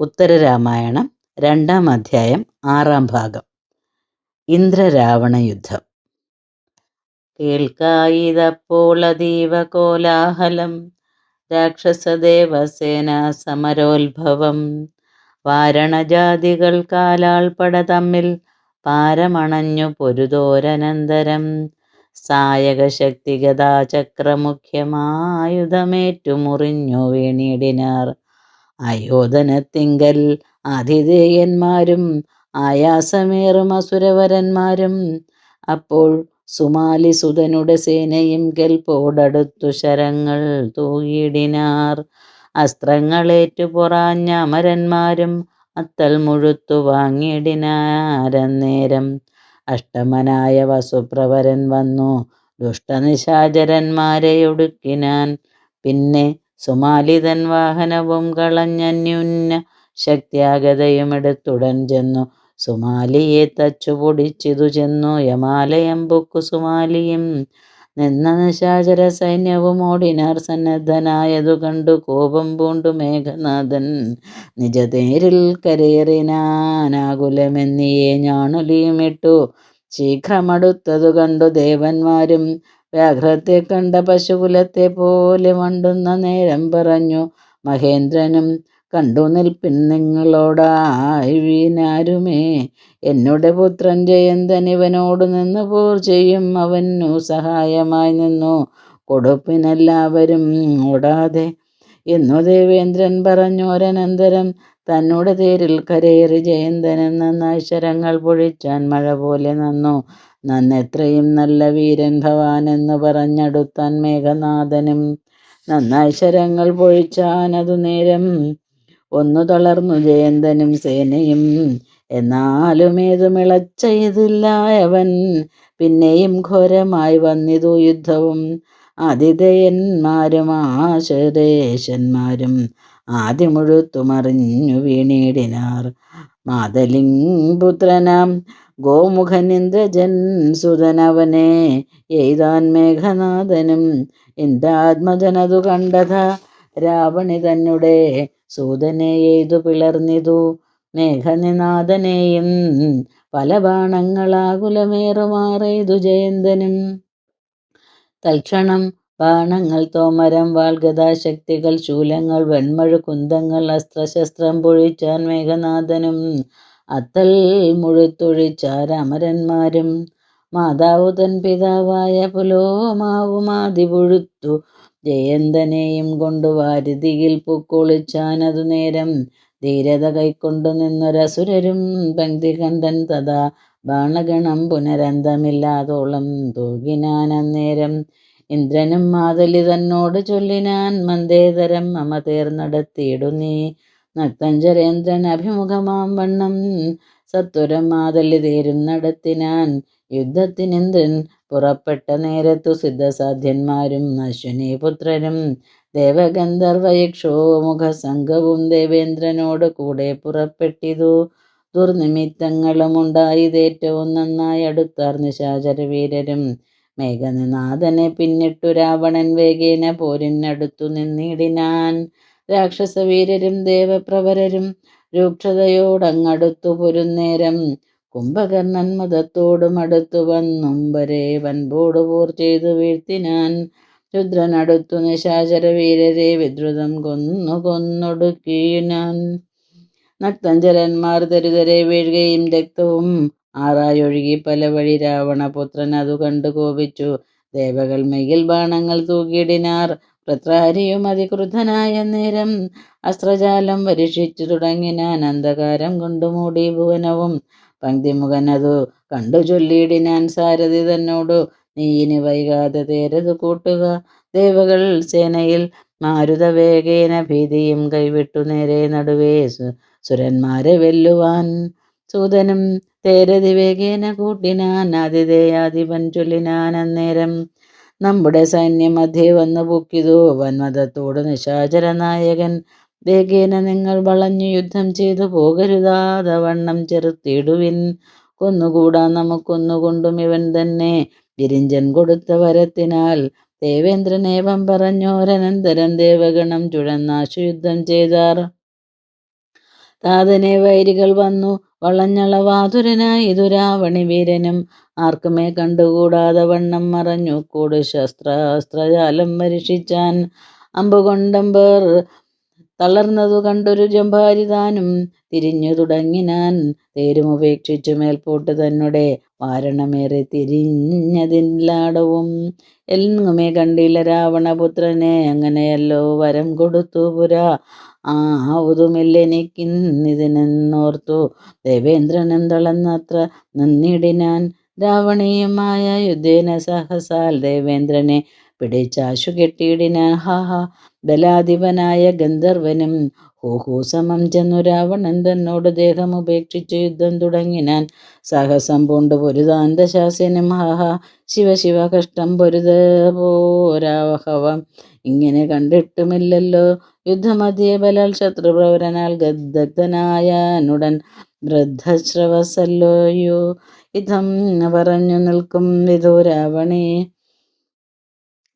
ഉത്തരരാമായണം രണ്ടാം അധ്യായം ആറാം ഭാഗം. ഇന്ദ്രരാവണ യുദ്ധം കേൾക്കായിതപ്പോൾ അതീവ കോലാഹലം രാക്ഷസദേവസേന സമരോത്ഭവം. വാരണജാതികൾ കാലാൾപ്പട തമ്മിൽ പാരമണഞ്ഞു പൊരുതോരനന്തരം. സായകശക്തിഗതാചക്രമുഖ്യമായുധമേറ്റുമുറിഞ്ഞു ചക്രമുഖ്യമായുധമേറ്റു മുറിഞ്ഞു വീണിടിനാർ. അയോധനത്തിങ്കൽ ആതിഥേയന്മാരും ആയാസമേറും അസുരവരന്മാരും. അപ്പോൾ സുമാലി സുതനുടെ സേനയും കെൽപ്പോടടുത്തു ശരങ്ങൾ തൂകിയിടിനാർ. അസ്ത്രങ്ങളേറ്റു പൊറാഞ്ഞ അമരന്മാരും അത്തൽ മുഴുത്തു വാങ്ങിയിടിനാരന്നേരം. അഷ്ടമനായ വസുപ്രവരൻ വന്നു. ദുഷ്ടനിശാചരന്മാരെ ഒടുക്കിനാൻ. പിന്നെ സുമാലിതൻ വാഹനവും കളഞ്ഞന്യുന്ന ശക്തിയാഗതയുമെടുത്തുടൻ ചെന്നു. സുമാലിയെ തച്ചു പൊടിച്ചിതു ചെന്നു. യമാലയം പൊക്കു സുമാലിയും നിന്ന നിശാചര സൈന്യവും ഓടിനാർ സന്നദ്ധനായതു കണ്ടു. കോപം പൂണ്ടു മേഘനാഥൻ നിജതേരിൽ കരയറിനാനാകുലമെന്നിയെ ഞാണുലിയുമിട്ടു. ശീഘ്രമടുത്തതു കണ്ടു. ദേവന്മാരും വ്യാഘ്രത്തെ കണ്ട പശുകുലത്തെ പോലെ മണ്ടുന്ന നേരം പറഞ്ഞു മഹേന്ദ്രനും കണ്ടു നിൽപ്പിൻ നിങ്ങളോടായി വീനാരുമേ എന്നുടെ പുത്രൻ ജയന്തൻ ഇവനോട് നിന്ന് പോർ ചെയ്യും. അവനു സഹായമായി നിന്നു. കൊടുപ്പിനെല്ലാവരും ഓടാതെ എന്നു ദേവേന്ദ്രൻ പറഞ്ഞോരനന്തരം തന്നോട് തേരിൽ കരയേറി ജയന്തനെന്ന നന്നായി ശരങ്ങൾ പൊഴിച്ചാൻ മഴ പോലെ നന്നു. നന്നെത്രയും നല്ല വീരൻ ഭവാൻ എന്ന് പറഞ്ഞടുത്താൻ മേഘനാഥനും നന്നായി ശരങ്ങൾ പൊഴിച്ചാനതു നേരം. ഒന്നു തളർന്നു ജയന്തനും സേനയും. എന്നാലും ഏതുമിളച്ചതില്ലായവൻ പിന്നെയും ഘോരമായി വന്നിതു യുദ്ധവും. ആതിഥേയന്മാരും ആശരേശന്മാരും ആദ്യമുഴുത്തുമറിഞ്ഞു വീണിടിനാർ. മാതലിംഗ് പുത്രനാം ഗോമുഖനിന്ദ്രജൻ സുതനവനെ എയ്താൻ മേഘനാഥനും ഇന്ദ്രാത്മജനതു കണ്ടത രാവണി തന്നെ സൂതനെ എയ്തു പിളർന്നിതു മേഘനിനാഥനെയും പല ബാണങ്ങളാകുലമേറുമാറെയ്തു ജയന്തനും. തൽക്ഷണം ബാണങ്ങൾ തോമരം വാൾഗതാശക്തികൾ ശൂലങ്ങൾ വെൺമഴു കുന്തങ്ങൾ അസ്ത്രശസ്ത്രം പൊഴിച്ചാൻ മേഘനാഥനും അത്തൽ മുഴുത്തൊഴിച്ചാരമരന്മാരും മാതാവു തൻ പിതാവായ പുലോമാവുമാതി പൊഴുത്തു. ജയന്തനെയും കൊണ്ടു വാരുതിയിൽ പൂക്കൊളിച്ചാനതു നേരം ധീരത കൈക്കൊണ്ടു നിന്നൊരസുരരും പങ്ക്തി കണ്ടൻ തഥാ ബാണഗണം പുനരന്തമില്ലാതോളം തൂകിനാൻ അന്നേരം ഇന്ദ്രനും മാതലി തന്നോട് ചൊല്ലിനാൻ മന്ദേതരം മമ തേർന്നടത്തിയിടു നീ നക്തഞ്ചരേന്ദ്രൻ അഭിമുഖമാം വണ്ണം സത്വരം മാതലി തേരും നടത്തിനാൻ. യുദ്ധത്തിനിന്ദ്രൻ പുറപ്പെട്ട നേരത്തു സിദ്ധസാധ്യന്മാരും അശ്വിനി പുത്രരും ദേവഗന്ധർവയക്ഷോ മുഖസംഘവും ദേവേന്ദ്രനോട് കൂടെ പുറപ്പെട്ടിതു. ദുർനിമിത്തങ്ങളും ഉണ്ടായതേറ്റവും നന്നായി അടുത്താർ നിശാചര വീരരും മേഘനാഥനെ പിന്നിട്ടു രാവണൻ വേഗേന പോരിനടുത്തു നിന്നിടിനാൻ. രാക്ഷസവീരരും ദേവപ്രവരരും രൂക്ഷതയോടങ്ങടുത്തു പൊരുന്നേരം കുംഭകർണൻ മതത്തോടും അടുത്തു വന്നുംബരെ വൻപോട് പോർ ചെയ്തു വീഴ്ത്തിനാൻ രുദ്രനടുത്തു നിശാചര വീരരെ വിദ്രുതം കൊന്നു കൊന്നൊടുക്കിയുനാൻ നക്തഞ്ചരന്മാർ ദരിതരെ വീഴുകയും രക്തവും ആറായൊഴുകി പല വഴി രാവണപുത്രൻ അതു കണ്ടു കോപിച്ചു. ദേവകൾ മെയിൽ ബാണങ്ങൾ തൂക്കിയിടിനാർ വൃത്രാരിയും അതിക്രുദ്ധനായ നേരം അസ്ത്രജാലം പരീക്ഷിച്ചു തുടങ്ങിനാൻ അന്ധകാരം കൊണ്ടു മൂടി ഭുവനവും. പങ്ക്തിമുഖനതു കണ്ടു ചൊല്ലിയിടിനാൻ സാരഥി തന്നോടു. നീ ഇനി വൈകാതെ തേരത് കൂട്ടുക. ദേവകൾ സേനയിൽ മാരുതവേഗേന ഭീതിയും കൈവിട്ടു നേരെ നടുവേ സുരന്മാരെ വെല്ലുവാൻ. സൂതനും തേരതി വേഗേന കൂട്ടിനാൻ ആതിഥേയാധിപൻ ചൊല്ലിനാൻ അന്നേരം നമ്മുടെ സൈന്യം മധ്യേ വന്നു പൊക്കിതു. വന്മതത്തോട് നിശാചര നായകൻ വേഗേന നിങ്ങൾ വളഞ്ഞു യുദ്ധം ചെയ്തു പോകരുതാതെ വണ്ണം ചെറുത്തിടുവിൻ കൊന്നുകൂടാ നമുക്കൊന്നുകൊണ്ടും ഇവൻ തന്നെ. വിരിഞ്ചൻ കൊടുത്ത വരത്തിനാൽ ദേവേന്ദ്രനേവം പറഞ്ഞോരനന്തരം ദേവഗണം ചുഴന്നാശു യുദ്ധം ചെയ്താർ. താതനെ വൈരികൾ വന്നു. വളഞ്ഞളവാതുരനായി ദുരാവണി വീരനും ആർക്കുമേ കണ്ടുകൂടാതെ വണ്ണം മറഞ്ഞു. കൂട് ശസ്ത്രാസ്ത്രജാലം പരീക്ഷിച്ചാൻ അമ്പുകൊണ്ടമ്പർ തളർന്നതു കണ്ടൊരു ജംഭാരി താനും തിരിഞ്ഞു തുടങ്ങിനാൻ തേരുമുപേക്ഷിച്ചു മേൽപോട്ട് തന്നെ വാരണമേറെ തിരിഞ്ഞതില്ലാടവും. എങ്ങുമേ കണ്ടില്ല രാവണപുത്രനെ അങ്ങനെയല്ലോ വരം കൊടുത്തു പുരാ ആവുതുമില്ലെനിക്കിന്നിതിനെന്നോർത്തു ദേവേന്ദ്രനും തളർന്നത്ര നന്നിടിനാൻ രാവണീയമായ യുദ്ധേന സഹസാൽ ദേവേന്ദ്രനെ പിടിച്ചാശു കെട്ടിയിടിനാൻ ഹാഹ ബലാധിപനായ ഗന്ധർവനും ഹൂഹൂ സമം ചെന്നു രാവണൻ തന്നോട് ദേഹം ഉപേക്ഷിച്ച് യുദ്ധം തുടങ്ങിനാൻ സാഹസം പൂണ്ട് പൊരുതാന്ത ശാസനം ഹാഹ ശിവ ശിവ കഷ്ടം പൊരുത പോരാഹവം ഇങ്ങനെ കണ്ടിട്ടുമില്ലല്ലോ. യുദ്ധമധ്യ ബലാൽ ശത്രുപ്രവരനാൽ ഗദ്ദഗ്ധനായ നുടൻ വൃദ്ധശ്രവസല്ലോയോ. ഇതം പറഞ്ഞു നിൽക്കും വിധു രാവണേ.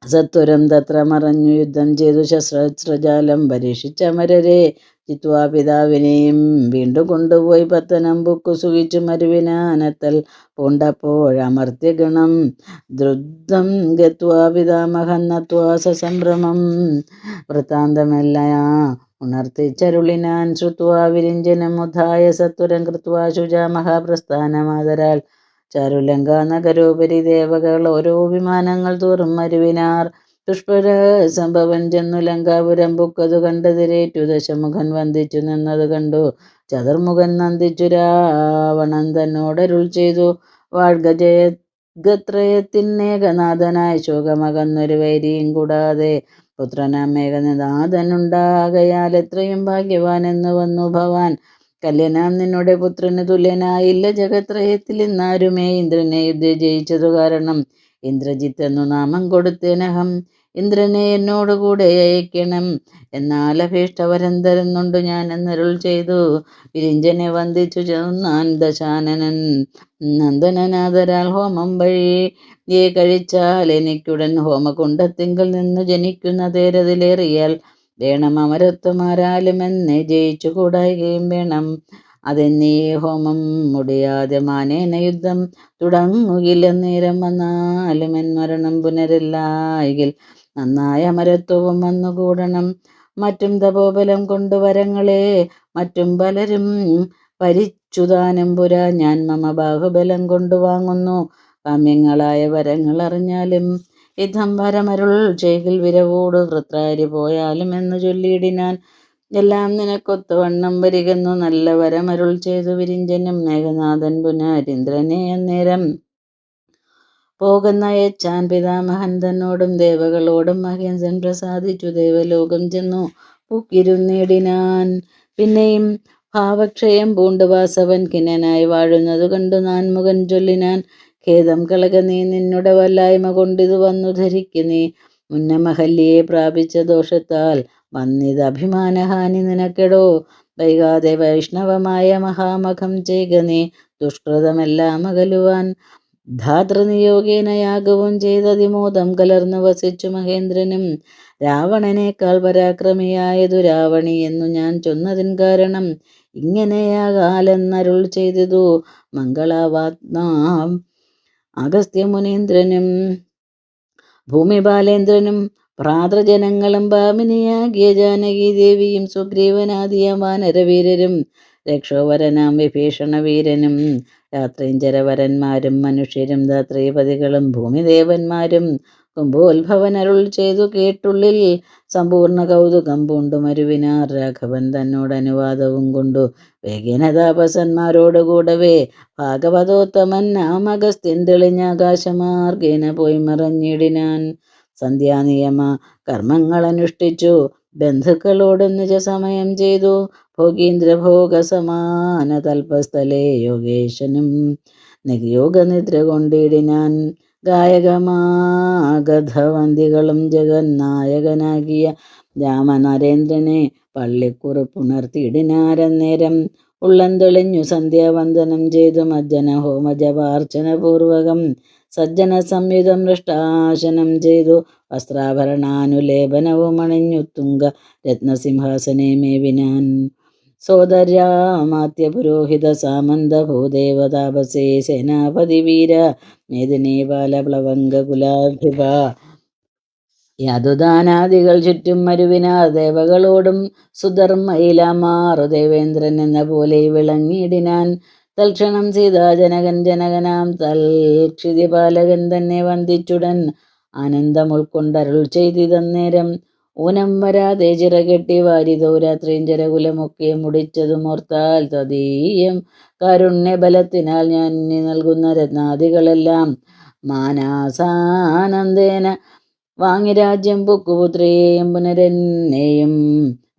സത്വരം തത്ര മറഞ്ഞു യുദ്ധം ചെയ്തു ശസ്ത്രജാലം പരീക്ഷിച്ച മരരെ ചിത്വാ പിതാവിനെയും വീണ്ടും കൊണ്ടുപോയി പത്തനം ബുക്കു സുഖിച്ചു മരുവിനാനത്തൽ പൂണ്ടപ്പോഴമർത്യഗണം ദ്രുദ്ധം ഗത്വാ പിതാമഹം നത്വാ സസംഭ്രമം വൃത്താന്തമെല്ലാം ഉണർത്തിച്ചരുളിനാൻ ശ്രുത്വാ വിരിഞ്ചനം ഉദ്ധായ സത്വരം കൃത്വാ ശുചാ മഹാപ്രസ്ഥാനമാതരാൽ ചാരുലങ്ക നഗരോപരി ദേവകൾ ഓരോ വിമാനങ്ങൾ തോറും മരുവിനാർ. പുഷ്പര സംഭവൻ ചെന്നു ലങ്കാപുരം പുക്കതു കണ്ടതിരേറ്റു ദശമുഖൻ വന്ദിച്ചു നിന്നത് കണ്ടു. ചതുർമുഖൻ നന്ദിച്ചു രാവണൻ തന്നോടരുൾ ചെയ്തു. വാഴ്ഗജയ ഗത്രയത്തിനേകനാഥനായ ശോകമകന്നൊരു വൈരിയും കൂടാതെ പുത്രനാം മേഘനാഥനുണ്ടാകയാൽ എത്രയും ഭാഗ്യവാൻ എന്ന് വന്നു ഭവാൻ. കല്യനാം നിന്നോടെ പുത്രന് തുല്യനായില്ല. ജഗത്രയത്തിൽ ഇന്നാരുമേ ഇന്ദ്രനെ ജയിച്ചതു കാരണം. ഇന്ദ്രജിത്ത് എന്നു നാമം കൊടുത്തേനഹം. ഇന്ദ്രനെ എന്നോടുകൂടെ അയക്കണം എന്നാൽ അഭീഷ്ടവരം തരുന്നുണ്ട്. ഞാൻ എന്നരുൾ ചെയ്തു. വിരിഞ്ചനെ വന്ദിച്ചു ചെന്നാൻ ദശാനനൻ. നന്ദനനാഥരാൽ ഹോമം വഴി ഏ കഴിച്ചാൽ എനിക്കുടൻ ഹോമകുണ്ടത്തിങ്കിൽ നിന്ന് ജനിക്കുന്ന തേരതിലേറിയാൽ വേണം അമരത്വമാരാലും എന്നെ ജയിച്ചു കൂടായികയും വേണം. അതെന്നീ ഹോമം മുടിയാതെ മാനേന യുദ്ധം തുടങ്ങുകില്ല നേരം വന്നാലും എൻ മരണം പുനരല്ലായെങ്കിൽ നന്നായ അമരത്വവും വന്നുകൂടണം. മറ്റും തപോബലം കൊണ്ട് വരങ്ങളെ മറ്റും പലരും പരിച്ചുദാനം പുരാ ഞാൻ മമ ബാഹുബലം കൊണ്ട് വാങ്ങുന്നു. കാമ്യങ്ങളായ വരങ്ങൾ അറിഞ്ഞാലും യുദ്ധം വരമരുൾ ചെയ്കിൽ വിരവോട് വൃത്രാരി പോയാലും എന്ന് ചൊല്ലിയിടിനാൻ. എല്ലാം നിനക്കൊത്തവണ്ണം വരികെന്നു. നല്ല വരമരുൾ ചെയ്തു വിരിഞ്ചനും മേഘനാഥൻ പുനരിന്ദ്രനെ അന്നേരം. പോകുന്ന യച്ചാൻ പിതാമഹൻ തന്നോടും ദേവകളോടും മഹേന്ദ്രൻ പ്രസാദിച്ചു. ദേവലോകം ചെന്നു പൂക്കിരുന്നിടിനാൻ. പിന്നെയും ഭാവക്ഷയം പൂണ്ട് വാസവൻ കിന്നനായി വാഴുന്നത് കണ്ടു നാൻ മുഖം ചൊല്ലിനാൻ. ഖേദം കളക നീ നിന്നുടെ വല്ലായ്മ കൊണ്ടിതു വന്നു ധരിക്കുന്നേ. നീ മുന്നമഹല്യയെ പ്രാപിച്ച ദോഷത്താൽ വന്നിത് അഭിമാനഹാനി നിനക്കെടോ. വൈകാതെ വൈഷ്ണവമായ മഹാമഖം ചെയ്യുക നീ. ദുഷ്കൃതമെല്ലാം അകലുവാൻ ധാതൃനിയോഗേന യാഗവും ചെയ്തതിമോദം കലർന്നു വസിച്ചു മഹേന്ദ്രനും. രാവണനേക്കാൾ പരാക്രമിയായതു രാവണി എന്നു ഞാൻ ചൊന്നതിൻ കാരണം ഇങ്ങനെയാകാലെന്നരുൾ ചെയ്തതു. മംഗളാവാത്മാം അഗസ്ത്യമുനീന്ദ്രനും ഭൂമിബാലേന്ദ്രനും പ്രാതൃജനങ്ങളും ഭാമിനിയാകിയ ജാനകി ദേവിയും സുഗ്രീവനാദിയ വാനരവീരരും രക്ഷോവരനാം വിഭീഷണ വീരനും രാത്രീഞ്ചരവരന്മാരും മനുഷ്യരും ധാത്രീപതികളും ഭൂമിദേവന്മാരും കുംഭോത്ഭവനരുൾ ചെയ്തു കേട്ടുള്ളിൽ സമ്പൂർണ കൗതുകം പൂണ്ടു. മരുവിനാർ രാഘവൻ തന്നോട് അനുവാദവും കൊണ്ടു. വേഗേന താപസന്മാരോടുകൂടവേ ഭാഗവതോത്തമൻ നാം അഗസ്ത്യൻ തെളിഞ്ഞാകാശമാർഗേന പോയി മറഞ്ഞിടിനാൻ. സന്ധ്യാനിയമ കർമ്മങ്ങൾ അനുഷ്ഠിച്ചു. ബന്ധുക്കളോട് നിജസമയം ചെയ്തു. ഭോഗീന്ദ്രഭോഗ സമാന തൽപസ്ഥലേ യോഗേശനും യോഗനിദ്ര കൊണ്ടിടിനാൻ. ഗായകമാഗധവന്തികളും ജഗന്നായകനാകിയ രാമനരേന്ദ്രനെ പള്ളിക്കുറിപ്പുണർത്തിയിടിനാരന്നേരം ഉള്ളം തെളിഞ്ഞു സന്ധ്യാവന്ദനം ചെയ്തു മജ്ജന ഹോമജപാർച്ചന പൂർവകം സജ്ജന സംയുതം മൃഷ്ടാശനം ചെയ്തു വസ്ത്രാഭരണാനുലേപനവും അണിഞ്ഞു തുങ്ക രത്നസിംഹാസനെ മേവിനാൻ സോദരാമാത്യ പുരോഹിത സാമന്ത ഭൂദേവതാപസേ സേനാപതി വീര മേദിനീ ബാലപ്ലവംഗ കുലാഭിപ യാതുദാനാദികൾ ചുറ്റും മരുവിനാ ദേവകളോടും സുധർമ്മയിലാമാറു ദേവേന്ദ്രൻ എന്ന പോലെ വിളങ്ങിയിടിനാൻ. തൽക്ഷണം സീതാജനകൻ ജനകനാം തൽക്ഷിതിപാലകൻ തന്നെ വന്ദിച്ചുടൻ. ആനന്ദം ഉൾക്കൊണ്ടരുൾ ചെയ്തിതന്നേരം ഊനം വരാതെ ചിറകെട്ടി വാരിതോരാത്രിയും ജരകുലമൊക്കെ മുടിച്ചതുമോർത്താൽ തദീയം കാരുണ്യബലത്തിനാൽ ഞാൻ നൽകുന്ന രത്നാദികളെല്ലാം മാനാസാനന്ദേന. വാങ്ങി രാജ്യം പുക്കുപുത്രിയെയും പുനരന്നെയും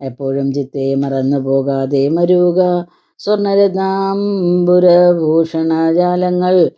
എപ്പോഴും ചിത്തെ മറന്നു പോകാതെ മരുക. സ്വർണരത്നാംബുരഭൂഷണജാലങ്ങൾ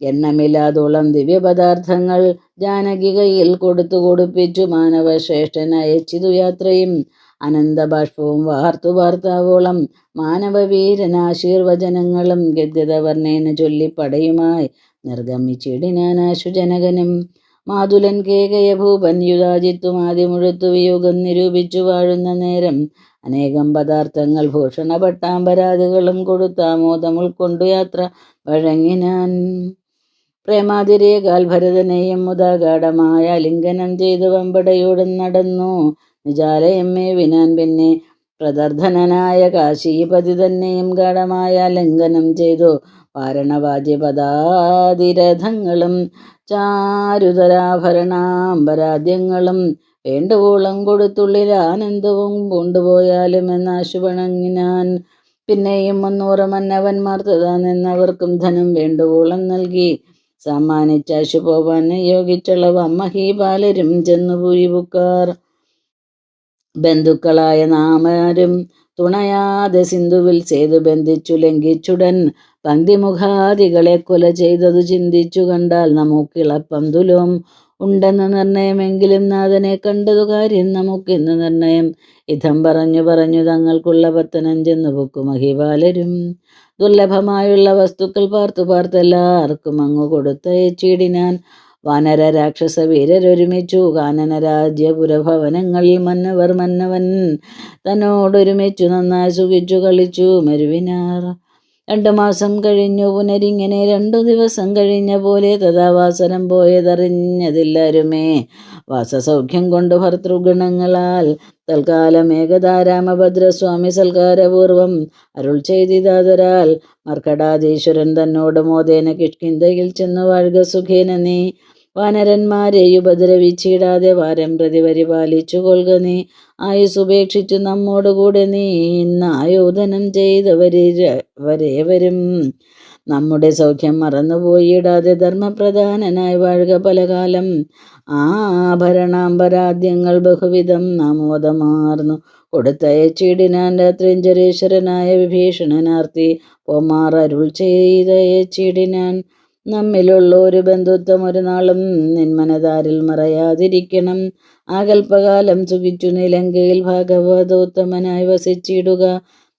എണ്ണമില്ലാതോളം ദിവ്യപദാർത്ഥങ്ങൾ ജാനകി കയ്യിൽ കൊടുത്തു കൊടുപ്പിച്ചു മാനവശ്രേഷ്ഠൻ അയച്ചിതു യാത്രയും അനന്തബാഷ്പവും വാർത്തു വാർത്താവോളം മാനവവീരനാശീർവചനങ്ങളും ഗദ്യതവർണേന ചൊല്ലിപ്പടയുമായി നിർഗമിച്ചിടിനാനാശു ജനകനും മാതുലൻ കേകയ ഭൂപൻ യുധാജിത്വം ആദ്യമുഴുത്തു വിയോഗം നിരൂപിച്ചു വാഴുന്ന നേരം അനേകം പദാർത്ഥങ്ങൾ ഭൂഷണ പട്ടാമ്പരാതികളും കൊടുത്താമോദം ഉൾക്കൊണ്ടു യാത്ര വഴങ്ങിനാൻ. പ്രേമാതിരേകാൽ ഭരതനെയും മുതാഗാഠമായ ലിംഗനം ചെയ്തു വമ്പടയോടും നടന്നു. നിജാലയമ്മേ വിനാൻ പിന്നെ പ്രദർധനനായ കാശീപതി തന്നെയും ഗാഠമായ ലംഘനം ചെയ്തു. വാരണവാജ്യപദാതിരഥങ്ങളും ചാരുതരാഭരണാംബരാദ്യങ്ങളും വേണ്ടുവോളം കൊടുത്തുള്ളിൽ ആനന്ദവും കൊണ്ടുപോയാലും എന്നാശുപണങ്ങിനാൻ പിന്നെയും മുന്നൂറ് മന്നവന്മാർ തഥാ നിന്നവർക്കും ധനം വേണ്ടുവോളം നൽകി. സമ്മാനിച്ചാശു പോവാൻ നിയോഗിച്ചുള്ള മഹീപാലരും ചെന്നു പൂരിപുക്കാർ ബന്ധുക്കളായ നാമരും തുണയാതെ സിന്ധുവിൽ ചെയ്തു ബന്ധിച്ചു ലംഘിച്ചുടൻ പങ്ക്തിമുഖാദികളെ കൊല ചെയ്തതു ചിന്തിച്ചു കണ്ടാൽ നമുക്കിളപ്പം തുലോം ഉണ്ടെന്ന നിർണയമെങ്കിലും നാഥനെ കണ്ടതു കാര്യം നമുക്കെന്ന് നിർണയം. ഇതം പറഞ്ഞു പറഞ്ഞു തങ്ങൾക്കുള്ള പത്തനഞ്ചെന്ന് പൊക്കു മഹിപാലരും ദുർലഭമായുള്ള വസ്തുക്കൾ പാർത്തു പാർത്തെല്ലാവർക്കും അങ്ങ് കൊടുത്തയച്ചിടിനാൻ വാനര രാക്ഷസ വീരരൊരുമിച്ചു കാനന രാജ്യപുരഭവനങ്ങളിൽ മന്നവർ മന്നവൻ തന്നോടൊരുമിച്ചു നന്നായി സുഖിച്ചു കളിച്ചു. മരുവിനാർ രണ്ടു മാസം കഴിഞ്ഞു. പുനരിങ്ങനെ രണ്ടു ദിവസം കഴിഞ്ഞ പോലെ തഥാവാസനം പോയതറിഞ്ഞതില്ലാരുമേ. വാസസൗഖ്യം കൊണ്ട് ഭർത്തൃഗുണങ്ങളാൽ തൽക്കാലം ഏകതാരാമഭദ്രസ്വാമി സൽക്കാരപൂർവം അരുൾ ചെയ്തിതാതരാൽ മർക്കടാധീശ്വരൻ തന്നോട് മോദേന കിഷ്കിന്തയിൽ ചെന്നു വാഴുക സുഖേന നീ വാനരന്മാരെ ഉപദ്രവിച്ചിടാതെ വാരം പ്രതി പരിപാലിച്ചു കൊള്ളുക നീ. ആയുസ് ഉപേക്ഷിച്ചു നമ്മോടുകൂടെ നീ ഇന്ന് ആയോധനം ചെയ്തവരേവരും നമ്മുടെ സൗഖ്യം മറന്നുപോയിടാതെ ധർമ്മപ്രധാനനായി വാഴുക പലകാലം. ആഭരണാംബരാദ്യങ്ങൾ ബഹുവിധം നാമോദമാർന്നു. കൊടുത്തയച്ചിടിനാൻ രാത്രിഞ്ചരീശ്വരനായ വിഭീഷണനാർത്തി. പോമാർ അരുൾ ചെയ്തയച്ചിടിനാൻ നമ്മിലുള്ള ഒരു ബന്ധുത്വം ഒരു നാളും നിന്മനതാരിൽ മറയാതിരിക്കണം. ആകൽപ്പകാലം സുഖിച്ചു നിലങ്കയിൽ ഭാഗവതോത്തമനായി വസിച്ചിടുക.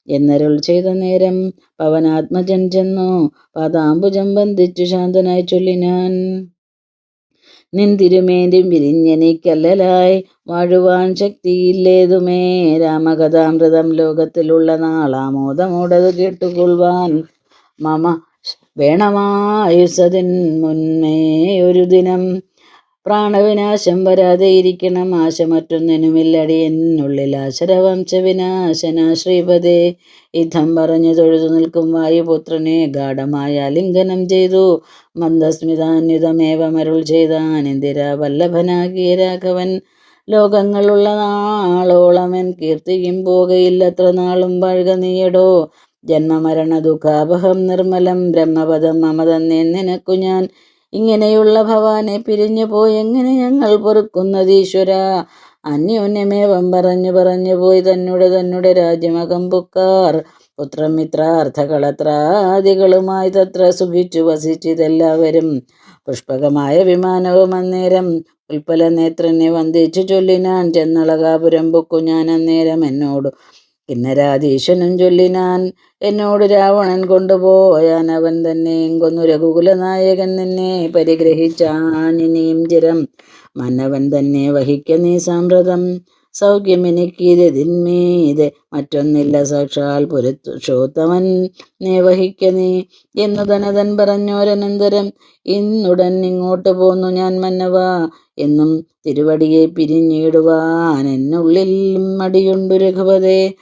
എന്നരുൾ ചെയ്ത നേരം പവനാത്മജൻ ചെന്നു പാദാംബുജം ബന്ധിച്ചു ശാന്തനായി ചൊല്ലിനാൻ. നിന്തിരുമേന്റും വിരിഞ്ഞനിക്കല്ലലായി വാഴുവാൻ ശക്തിയില്ലേതുമേ. രാമകഥാമൃതം ലോകത്തിലുള്ള നാളാമോദമോടത് കേട്ടുകൊള്ളുവാൻ. മമ വേണമായുസതിൻ മുന്നേ ഒരു ദിനം. പ്രാണവിനാശം വരാതെ ഇരിക്കണം. ആശ മറ്റൊന്നിനുമില്ലടി എന്നുള്ളിൽ ആശരവംശ ആശരവംശവിനാശന ശ്രീപദേ. ഇതം പറഞ്ഞു തൊഴുതു നിൽക്കും വായുപുത്രനെ. ഗാഠമായ ലിംഗനം ചെയ്തു. മന്ദസ്മിതാന്യുതമേവമരുൾ ചെയ്താൻ ഇന്ദിര വല്ലഭനാകിയ രാഘവൻ. ലോകങ്ങളുള്ള നാളോളമൻ കീർത്തിയും പോകയില്ലത്ര നാളും വഴുക നീയടോ ജന്മമരണ ദുഃഖാപഹം നിർമ്മലം ബ്രഹ്മപദം മമതന്നേ നിനക്കു ഞാൻ. ഇങ്ങനെയുള്ള ഭവാനെ പിരിഞ്ഞു പോയെങ്ങനെ ഞങ്ങൾ പൊറുക്കുന്നതീശ്വര അന്യോന്യമേവം പറഞ്ഞു പറഞ്ഞു പോയി തന്നുടെ തന്നുടെ രാജ്യമകം പുക്കാർ. പുത്രമിത്രാർത്ഥകളത്രാദികളുമായി തത്ര സുഖിച്ചു വസിച്ചിതെല്ലാവരും. പുഷ്പകമായ വിമാനവും അന്നേരം ഉൽപ്പല നേത്രനെ വന്ദിച്ചു ചൊല്ലിനാൻ ചെന്നളകാപുരം പൊക്കു ഞാൻ അന്നേരം എന്നോട്. കിന്നരാധീശനും ചൊല്ലിനാൻ എന്നോട് രാവണൻ കൊണ്ടുപോയാൻ അവൻ തന്നെ കൊന്നു രഘുകുലനായകൻ നിന്നെ പരിഗ്രഹിച്ചാൻ ഇനിയും ചിരം മന്നവൻ തന്നെ വഹിക്ക നീ സാമ്പ്രതം സൗഖ്യമെനിക്കിതിന്മീതെ മറ്റൊന്നില്ല സാക്ഷാൽ പുരുഷോത്തമൻ നീ വഹിക്ക നീ എന്നു ധനതൻ പറഞ്ഞോരനന്തരം. ഇന്നുടൻ ഇങ്ങോട്ട് പോന്നു ഞാൻ മന്നവ. എന്നും തിരുവടിയെ പിരിഞ്ഞിടുവാൻ എന്നുള്ളിൽ മടിയുണ്ടു രഘുപതേ.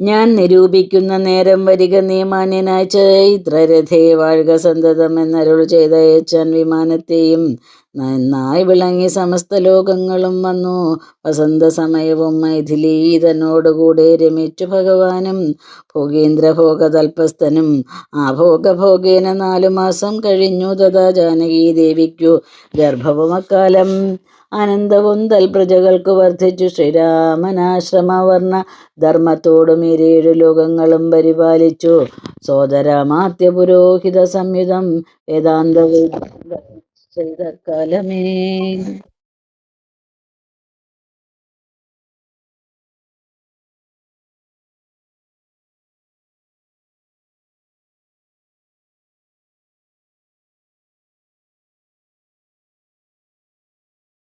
ഞാൻ നിരൂപിക്കുന്ന നേരം വരിക നിയമാന്യനായ ചൈത്രരഥേ വാഴുക സന്തതം എന്നരുൾ ചെയ്ത ഏച്ചാൻ വിമാനത്തെയും നന്നായി വിളങ്ങി സമസ്ത ലോകങ്ങളും വന്നു. വസന്ത സമയവും മൈഥിലീതനോടുകൂടെ രമിച്ചു ഭഗവാനും ഭോഗീന്ദ്രഭോഗതൽപസ്ഥനും ആ ഭോഗഭോഗേന നാലു മാസം കഴിഞ്ഞു. തഥാ ജാനകീ ദേവിക്കു ഗർഭവും ആനന്ദവും തൽപ്രജകൾക്ക് വർദ്ധിച്ചു. ശ്രീരാമനാശ്രമവർണ ധർമ്മത്തോടും ഇരേഴു ലോകങ്ങളും പരിപാലിച്ചു. സോദരമാത്യ പുരോഹിത സംയുതം വേദാന്തകാലമേ